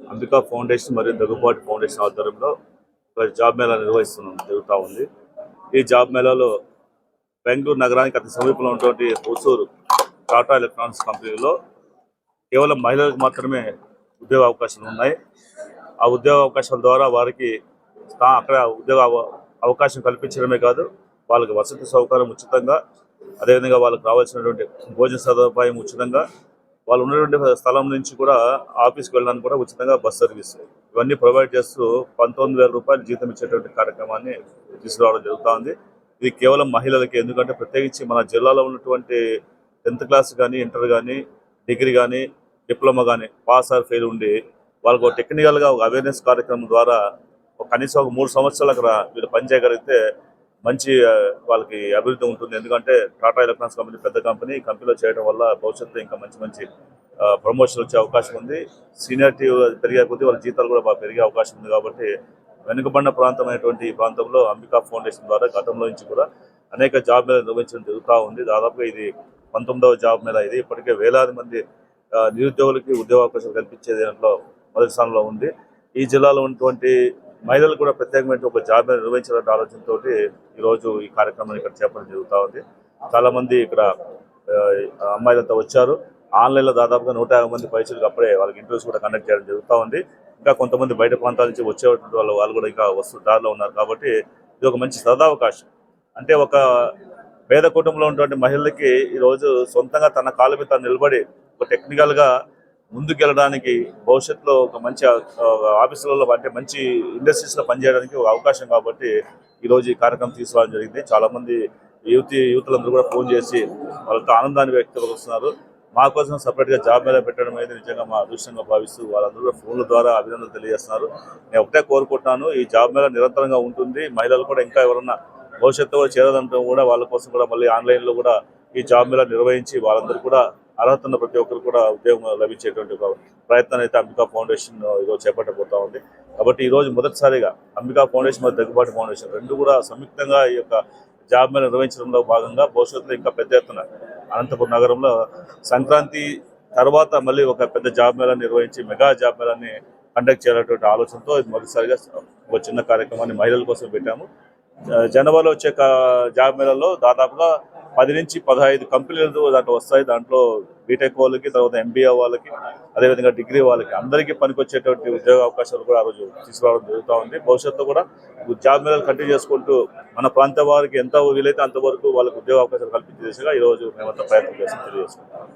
Ambika foundation మరియు Daggubati foundation ఆధ్వర్యంలో ఒక జాబ్ మేళా నిర్వహిస్తున్నాం జరుగుతూ ఉంది. ఈ జాబ్ మేళాలో బెంగళూరు నగరానికి అతి సమీపంలో ఉన్నటువంటి హోసూరు టాటా ఎలక్ట్రానిక్స్ కంపెనీలో కేవలం మహిళలకు మాత్రమే ఉద్యోగ అవకాశాలు ఉన్నాయి. ఆ ఉద్యోగ అవకాశాల ద్వారా వారికి అక్కడ ఉద్యోగ అవ- అవకాశం కల్పించడమే కాదు వాళ్ళకి వసతి సౌకర్యం ఉచితంగా అదేవిధంగా వాళ్ళకి రావాల్సినటువంటి భోజన సదుపాయం ఉచితంగా వాళ్ళు ఉన్నటువంటి స్థలం నుంచి కూడా ఆఫీస్కి వెళ్ళడానికి కూడా ఉచితంగా బస్ సర్వీస్. ఇవన్నీ ప్రొవైడ్ చేస్తూ పంతొమ్మిది వేల రూపాయలు జీతం ఇచ్చేటువంటి కార్యక్రమాన్ని తీసుకురావడం జరుగుతుంది. ఇది కేవలం మహిళలకి ఎందుకంటే ప్రత్యేకించి మన జిల్లాలో ఉన్నటువంటి టెన్త్ క్లాస్ కానీ ఇంటర్ కానీ డిగ్రీ కానీ డిప్లొమా కానీ పాస్ ఆర్ ఫెయిల్ ఉండి వాళ్ళకు ఒక టెక్నికల్గా ఒక అవేర్నెస్ కార్యక్రమం ద్వారా కనీసం ఒక మూడు సంవత్సరాలు అక్కడ వీళ్ళు పనిచేయగలిగితే మంచి వాళ్ళకి అభివృద్ధి ఉంటుంది. ఎందుకంటే టాటా ఎలక్ట్రానిక్స్ కంపెనీ పెద్ద కంపెనీ కంపెనీలో చేయడం వల్ల భవిష్యత్తులో ఇంకా మంచి మంచి ప్రమోషన్ వచ్చే అవకాశం ఉంది. సీనియారిటీ పెరిగే కొద్దీ వాళ్ళ జీతాలు కూడా బాగా పెరిగే అవకాశం ఉంది కాబట్టి వెనుకబడిన ప్రాంతమైనటువంటి ఈ ప్రాంతంలో అంబికా ఫౌండేషన్ ద్వారా గతంలో నుంచి కూడా అనేక జాబ్ మీద నిర్వహించడం జరుగుతూ ఉంది. దాదాపుగా ఇది పంతొమ్మిదవ జాబ్ మీద ఇది. ఇప్పటికే వేలాది మంది నిరుద్యోగులకి ఉద్యోగ అవకాశాలు కల్పించే దాంట్లో మొదటి స్థానంలో ఉంది. ఈ జిల్లాలో ఉన్నటువంటి మహిళలు కూడా ప్రత్యేకమైన ఒక జాబ్ మేళ నిర్వహించాలనే ఆలోచనతో ఈరోజు ఈ కార్యక్రమాన్ని ఇక్కడ చేపడం జరుగుతూ ఉంది. చాలా మంది ఇక్కడ అమ్మాయిలంతా వచ్చారు. ఆన్లైన్లో దాదాపుగా నూట యాభై మంది పరీక్షలకు అప్పుడే వాళ్ళకి ఇంటర్వ్యూస్ కూడా కండక్ట్ చేయడం జరుగుతూ ఉంది. ఇంకా కొంతమంది బయట ప్రాంతాల నుంచి వచ్చేటువంటి వాళ్ళు వాళ్ళు కూడా ఇంకా వస్తు దారిలో ఉన్నారు కాబట్టి ఇది ఒక మంచి సదావకాశం. అంటే ఒక పేద కుటుంబంలో ఉన్నటువంటి మహిళలకి ఈరోజు సొంతంగా తన కాలు మీద నిలబడి ఒక టెక్నికల్గా ముందుకెళ్ళడానికి భవిష్యత్తులో ఒక మంచి ఆఫీసులలో అంటే మంచి ఇండస్ట్రీస్లో పనిచేయడానికి ఒక అవకాశం కాబట్టి ఈరోజు ఈ కార్యక్రమం తీసుకోవడం జరిగింది. చాలామంది యువతి యువతులందరూ కూడా ఫోన్ చేసి వాళ్ళతో ఆనందాన్ని వ్యక్తపరుస్తున్నారు. మా కోసం సపరేట్గా జాబ్ మీద పెట్టడం అనేది నిజంగా మా అదృష్టంగా భావిస్తూ వాళ్ళందరూ కూడా ఫోన్ల ద్వారా అభినందనలు తెలియజేస్తున్నారు. నేను ఒకటే కోరుకుంటున్నాను ఈ జాబ్ మీద నిరంతరంగా ఉంటుంది. మహిళలు కూడా ఇంకా ఎవరన్నా భవిష్యత్తులో చేరదంటే కూడా వాళ్ళ కోసం కూడా మళ్ళీ ఆన్లైన్లో కూడా ఈ జాబ్ మీద నిర్వహించి వాళ్ళందరూ కూడా అర్హత ఉన్న ప్రతి ఒక్కరు కూడా ఉద్యోగం లభించేటువంటి ఒక ప్రయత్నం అయితే అంబికా ఫౌండేషన్ ఈరోజు చేపట్టబోతా ఉంది. కాబట్టి ఈ రోజు మొదటిసారిగా అంబికా ఫౌండేషన్ మరియు దగ్గుబాటు ఫౌండేషన్ రెండు కూడా సంయుక్తంగా ఈ యొక్క జాబ్ మేళ నిర్వహించడంలో భాగంగా భవిష్యత్తులో ఇంకా పెద్ద ఎత్తున అనంతపురం నగరంలో సంక్రాంతి తర్వాత మళ్ళీ ఒక పెద్ద జాబ్ మేళా నిర్వహించి మెగా జాబ్ మేళాన్ని కండక్ట్ చేయాలనేటువంటి ఆలోచనతో ఇది మొదటిసారిగా ఒక చిన్న కార్యక్రమాన్ని మహిళల కోసం పెట్టాము. జనవరిలో వచ్చే జాబ్ మేళాలో దాదాపుగా పది నుంచి పదహైదు కంపెనీలు దాంట్లో వస్తాయి. దాంట్లో బీటెక్ వాళ్ళకి తర్వాత ఎంబీఏ వాళ్ళకి అదేవిధంగా డిగ్రీ వాళ్ళకి అందరికీ పనికొచ్చేటువంటి ఉద్యోగ అవకాశాలు కూడా ఆ రోజు తీసుకురావడం జరుగుతూ ఉంది. భవిష్యత్తు కూడా జాబ్ మేళాలు కంటిన్యూ చేసుకుంటూ మన ప్రాంత వారికి ఎంత వీలైతే అంతవరకు వాళ్ళకి ఉద్యోగ అవకాశాలు కల్పించే దిశగా ఈరోజు మేమంతా ప్రయత్నం చేస్తాం తెలియజేసుకుంటాం